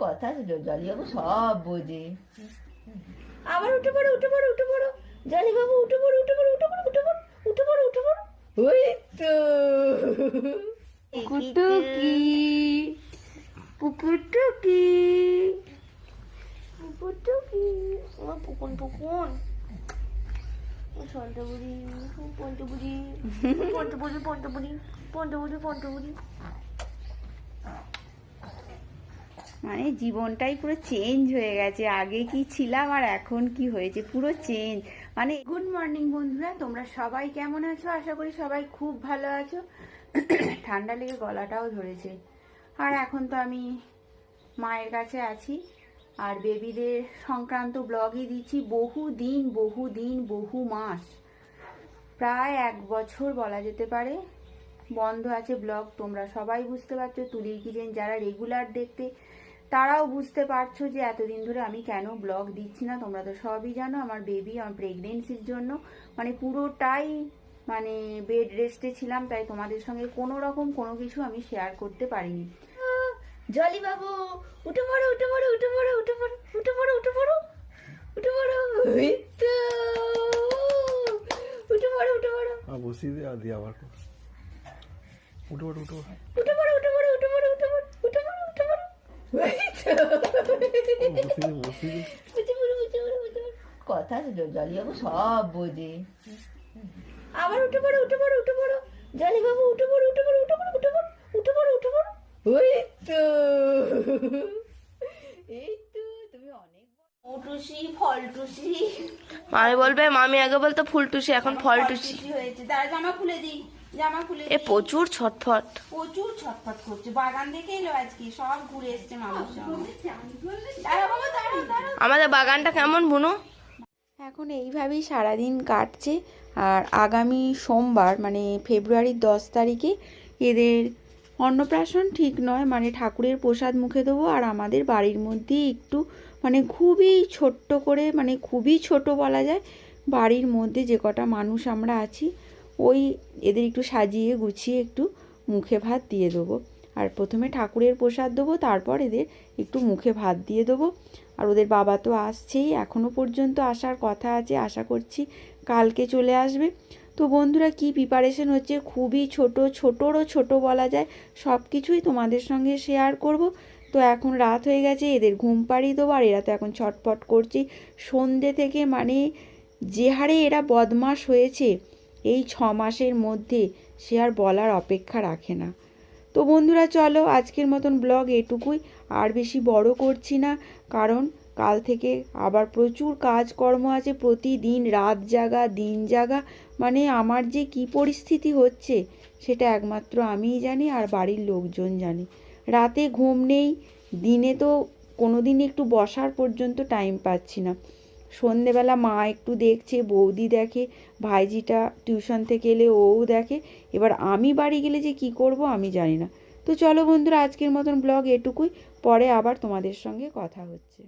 কথা জলিবাবু সব বোঝে আবার উঠে পড়ো উঠে পড়ো উঠে পড়ো জলিবাবু উঠে পড়ো উঠে পড়ো উঠে পড়ো উঠে পড়ো উঠে পড়ো উঠে পড়ো ওই তো কুটুকি পুকুটুকি ও পুকুন পুকুন সন্টবুড়ি পন্টবুড়ি পন্টবুড়ি পন্টবুড়ি পন্টবুড়ি পন্টবুড়ি মানে জীবনটাই পুরো চেঞ্জ হয়ে গেছে। আগে কি ছিলাম আর এখন কি হয়েছে? পুরো চেঞ্জ মানে গুড মর্নিং বন্ধুরা তোমরা সবাই কেমন আছো? আশা করি সবাই খুব ভালো আছো। ঠান্ডা লেগে গলাটাও ধরেছে। আর এখন তো আমি মায়ের কাছে আছি। আর বেবিদের সংক্রান্ত ব্লগই দিচ্ছি বহু দিন বহু দিন বহু মাস। প্রায় এক বছর বলা যেতে পারে। বন্ধ আছে ব্লগ, তোমরা সবাই বুঝতে পারছ, তুলির কিচেন যারা রেগুলার দেখতে, তারাও বুঝতে পারছ যে এতদিন ধরে আমি কেন ব্লগ দিচ্ছি না। তোমরা তো সবই জানো আমার বেবি আমার প্রেগনেন্সির জন্য। মানে পুরোটাই মানে বেড রেস্টে ছিলাম, তাই তোমাদের সঙ্গে কোনো রকম কোনো কিছু আমি শেয়ার করতে পারিনি। জলিবাবু উঠে পড়ো উঠে পড়ো উঠে পড়ো উঠে পড়ো উঠে পড়ো উঠে পড়ো উঠে পড়ো উঠে পড়ো উঠে পড়ো আর বসিয়ে দিয়ে আর দিয়ে আবার কর। উঠে পড়ো উঠে পড়ো উঠে পড়ো উঠে পড়ো উঠে পড়ো উঠে পড়ো উঠে পড়ো উঠে পড়ো বসে বসে কথা জলিবাবু সব বোঝে আবার উঠে পড়ো উঠে পড়ো উঠে পড়ো জলিবাবু উঠে পড়ো উঠে পড়ো উঠে পড়ো উঠে পড়ো উঠে পড়ো উঠে পড়ো ওই তো এই তো তুমি অনেক টুসি ফল টুসি মামি বলবে মামি আগে বলতো ফুলটুসি এখন ফলটুসি। হয়েছে। তারা জামা খুলে দিই জামা খুলে এ প্রচুর ছটফট। প্রচুর ছটফট করছে। বাগান দেখে এলো আজকে সব ঘুরে এসছে মানুষ আমাদের বাগানটা কেমন বুনো? এখন এইভাবেই সারাদিন কাটছে। আর আগামী সোমবার মানে ফেব্রুয়ারির দশ তারিখে এদের অন্নপ্রাশন ঠিক নয় মানে ঠাকুরের প্রসাদ মুখে দেবো আর আমাদের বাড়ির মধ্যে একটু মানে খুবই ছোট্ট করে মানে খুবই ছোট বলা যায়, বাড়ির মধ্যে যে কটা মানুষ আমরা আছি, ওই এদের একটু সাজিয়ে গুছিয়ে একটু মুখে ভাত দিয়ে দেবো। আর প্রথমে ঠাকুরের প্রসাদ দেবো, তারপর এদের একটু মুখে ভাত দিয়ে দেবো। আর ওদের বাবা তো আসছেই এখনও পর্যন্ত আসার কথা আছে, আশা করছি কালকে চলে আসবে। তো বন্ধুরা, কি প্রিপারেশন হচ্ছে? খুবই ছোট, ছোটরও ছোট বলা যায়। সব কিছুই তোমাদের সঙ্গে শেয়ার করব। তো এখন রাত হয়ে গেছে, এদের ঘুম পাড়িয়ে দেবো। আর এরা তো এখন ছটফট করছে। সন্ধে থেকে মানে যে হারে এরা বদমাস হয়েছে, এই ছ মাসের মধ্যে সে আর বলার অপেক্ষা রাখে না। তো বন্ধুরা, চলো আজকের মতন ব্লগ এটুকুই। আর বেশি বড় করছি না, কারণ কাল থেকে আবার প্রচুর কাজকর্ম আছে, প্রতিদিন রাত জাগা, দিন জাগা। মানে আমার যে কি পরিস্থিতি হচ্ছে, সেটা একমাত্র আমিই জানি আর বাড়ির লোকজন জানে। রাতে ঘুম নেই, দিনে তো কোনো দিন একটু বসার পর্যন্ত টাইম পাচ্ছি না। সন্ধেবেলা মা একটু দেখছে, বৌদি দেখে, ভাইজিটা টিউশন থেকে এলে ওও দেখে। এবার আমি বাড়ি গেলে যে কি করব আমি জানি না। তো চলো বন্ধুরা, আজকের মতন ব্লগ এটুকুই। পরে আবার তোমাদের সঙ্গে কথা হচ্ছে।